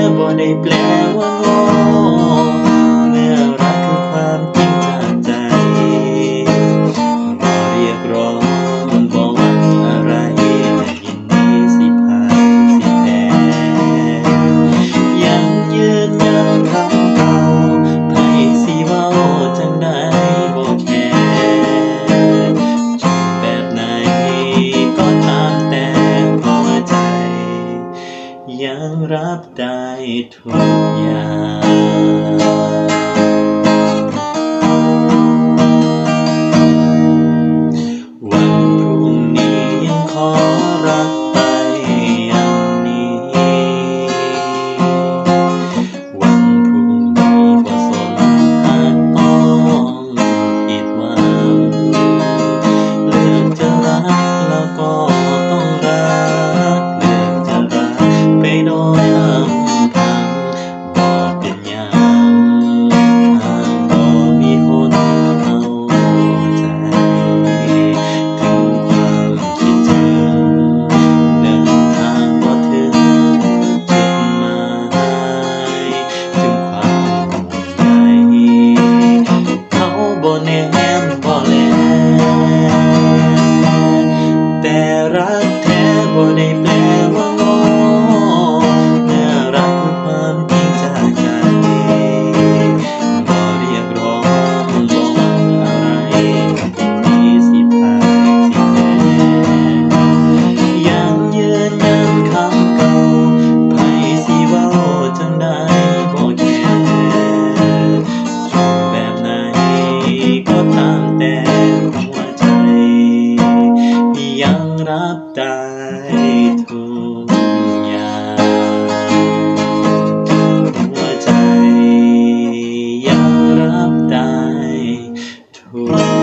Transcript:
ebo na plebo รับได้ทุกอย่าง your name. Oh.